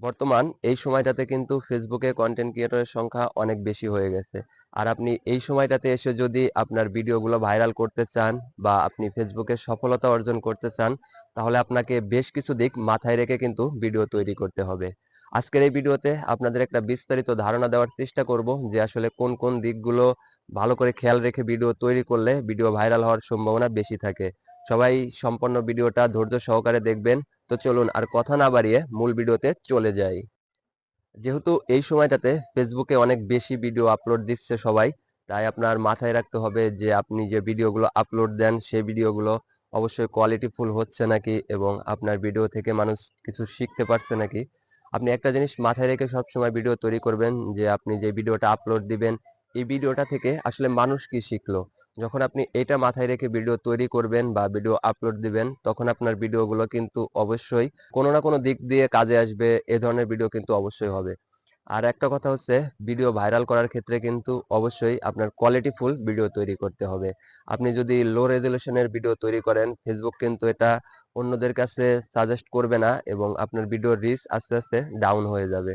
বর্তমান এই সময়টাতে কিন্তু ফেসবুকে কন্টেন্ট ক্রিয়েটরের সংখ্যা অনেক বেশি হয়ে গেছে। আর আপনি এই সময়টাতে এসে যদি আপনার ভিডিওগুলো ভাইরাল করতে চান বা আপনি ফেসবুকে সফলতা অর্জন করতে চান, তাহলে আপনাকে বেশ কিছু দিক মাথায় রেখে কিন্তু ভিডিও তৈরি করতে হবে। আজকের এই ভিডিওতে আপনাদের একটা বিস্তারিত ধারণা দেওয়ার চেষ্টা করব যে আসলে কোন কোন দিকগুলো ভালো করে খেয়াল রেখে ভিডিও তৈরি করলে ভিডিও ভাইরাল হওয়ার সম্ভাবনা বেশি থাকে। সবাই সম্পূর্ণ ভিডিওটা ধৈর্য সহকারে দেখবেন। তো চলুন আর কথা না বাড়িয়ে মূল ভিডিওতে চলে যাই। যেহেতু এই সময়টাতে ফেসবুকে অনেক বেশি ভিডিও আপলোড দিচ্ছে সবাই, তাই আপনার মাথায় রাখতে হবে যে আপনি যে ভিডিওগুলো আপলোড দেন, সেই ভিডিওগুলো অবশ্যই কোয়ালিটিফুল হচ্ছে নাকি এবং আপনার ভিডিও থেকে মানুষ কিছু শিখতে পারছে নাকি। আপনি একটা জিনিস মাথায় রেখে সবসময় ভিডিও তৈরি করবেন যে আপনি যে ভিডিওটা আপলোড দিবেন, এই ভিডিওটা থেকে আসলে মানুষ কি শিখলো? যখন আপনি এটা মাথায় রেখে ভিডিও তৈরি করবেন বা ভিডিও আপলোড দিবেন, তখন আপনার ভিডিওগুলো কিন্তু অবশ্যই কোনো না কোনো দিক দিয়ে কাজে আসবে, এ ধরনের ভিডিও কিন্তু অবশ্যই হবে। আর একটা কথা হচ্ছে, ভিডিও ভাইরাল করার ক্ষেত্রে কিন্তু অবশ্যই আপনার কোয়ালিটিফুল ভিডিও তৈরি করতে হবে। আপনি যদি লো রেজুলেশনের ভিডিও তৈরি করেন ফেসবুক কিন্তু এটা অন্যদের কাছে সাজেস্ট করবে না এবং আপনার ভিডিওর রিচ আস্তে আস্তে ডাউন হয়ে যাবে।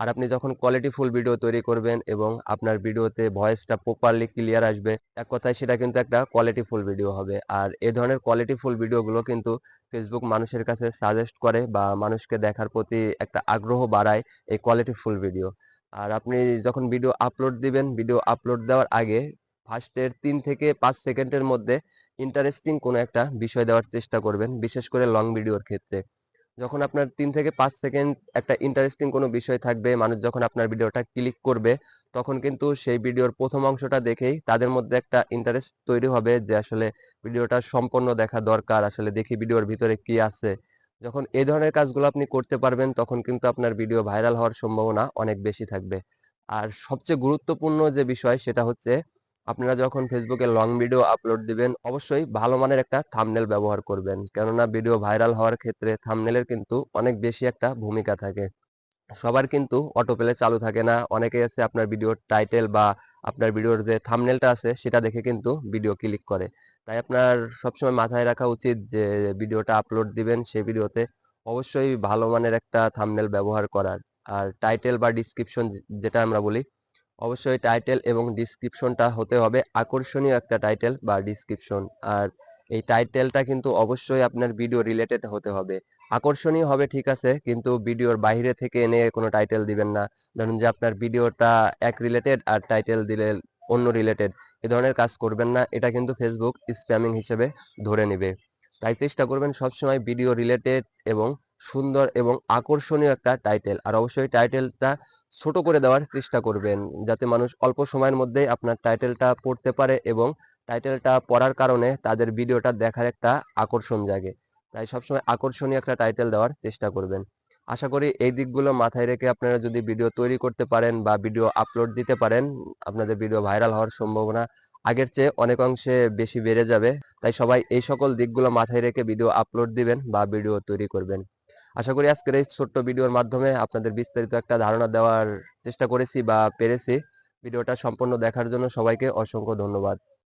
আর আপনি যখন কোয়ালিটি ফুল ভিডিও তৈরি করবেন এবং আপনার ভিডিওতে ভয়েসটা প্রপারলি ক্লিয়ার আসবে, এক কথায় সেটা কিন্তু একটা কোয়ালিটি ফুল ভিডিও হবে। আর এ ধরনের কোয়ালিটি ফুল ভিডিওগুলো কিন্তু ফেসবুক মানুষের কাছে সাজেস্ট করে বা মানুষকে দেখার প্রতি একটা আগ্রহ বাড়ায় এই কোয়ালিটি ফুল ভিডিও আর আপনি যখন ভিডিও আপলোড দিবেন ভিডিও আপলোড দেওয়ার আগে ফার্স্টের তিন থেকে পাঁচ সেকেন্ডের মধ্যে ইন্টারেস্টিং কোনো একটা বিষয় দেওয়ার চেষ্টা করবেন, বিশেষ করে লং ভিডিওর ক্ষেত্রে। যখন আপনার তিন থেকে পাঁচ সেকেন্ড একটা ইন্টারেস্টিং কোনো বিষয় থাকবে, মানুষ যখন আপনার ভিডিওটা ক্লিক করবে, তখন কিন্তু সেই ভিডিওর প্রথম অংশটা দেখেই তাদের মধ্যে একটা ইন্টারেস্ট তৈরি হবে যে আসলে ভিডিওটা সম্পূর্ণ দেখা দরকার, আসলে দেখি ভিডিওর ভিতরে কি আছে। যখন এই ধরনের কাজগুলো আপনি করতে পারবেন, তখন কিন্তু আপনার ভিডিও ভাইরাল হওয়ার সম্ভাবনা অনেক বেশি থাকবে। আর সবচেয়ে গুরুত্বপূর্ণ যে বিষয় সেটা হচ্ছে আপনারা যখন ফেসবুকে লং ভিডিও আপলোড দিবেন, অবশ্যই ভালো মানের একটা থামনেল ব্যবহার করবেন। কেননা ভিডিও ভাইরাল হওয়ার ক্ষেত্রে থামনেলের কিন্তু অনেক বেশি একটা ভূমিকা থাকে। সবার কিন্তু অটো প্লে চালু থাকে না। অনেকেই আছে আপনার ভিডিওর টাইটেল বা আপনার ভিডিওর যে থামনেলটা আছে, সেটা দেখে কিন্তু ভিডিও ক্লিক করে। তাই আপনার সবসময় মাথায় রাখা উচিত যে ভিডিওটা আপলোড দিবেন সেই ভিডিওতে অবশ্যই ভালো মানের একটা থামনেল ব্যবহার করার। আর টাইটেল বা ডিসক্রিপশন যেটা আমরা বলি অবশ্যই টাইটেল এবং ডিসক্রিপশনটা হতে হবে। আকর্ষণীয় একটা টাইটেল বা ডিসক্রিপশন আর এই টাইটেলটা কিন্তু অবশ্যই আপনার ভিডিও রিলেটেড হতে হবে। আকর্ষণীয় হবে ঠিক আছে, কিন্তু ভিডিওর বাইরে থেকে এনে কোনো টাইটেল দিবেন না। ধরুন যে আপনার ভিডিওটা এক রিলেটেড আর টাইটেল দিলে অন্য রিলেটেড এ ধরনের কাজ করবেন না। এটা কিন্তু ফেসবুক স্প্যামিং হিসেবে ধরে নেবে। তাই চেষ্টা করবেন সবসময় ভিডিও রিলেটেড এবং সুন্দর এবং আকর্ষণীয় একটা টাইটেল আর অবশ্যই টাইটেলটা ছোট করে দেওয়ার চেষ্টা করবেন, যাতে মানুষ অল্প সময়ের মধ্যেই আপনার টাইটেলটা পড়তে পারে এবং টাইটেলটা পড়ার কারণে তাদের ভিডিওটা দেখার একটা আকর্ষণ জাগে। তাই সবসময় আকর্ষণীয় একটা টাইটেল দেওয়ার চেষ্টা করবেন। আশা করি এই দিকগুলো মাথায় রেখে আপনারা যদি ভিডিও তৈরি করতে পারেন বা ভিডিও আপলোড দিতে পারেন, আপনাদের ভিডিও ভাইরাল হওয়ার সম্ভাবনা আগের চেয়ে অনেক অংশে বেশি বেড়ে যাবে। তাই সবাই এই সকল দিকগুলো মাথায় রেখে ভিডিও আপলোড দিবেন বা ভিডিও তৈরি করবেন। আশা করি আজকের এই ছোট্ট ভিডিওর মাধ্যমে আপনাদের বিস্তারিত একটা ধারণা দেওয়ার চেষ্টা করেছি বা পেরেছি। ভিডিওটা সম্পূর্ণ দেখার জন্য সবাইকে অসংখ্য ধন্যবাদ।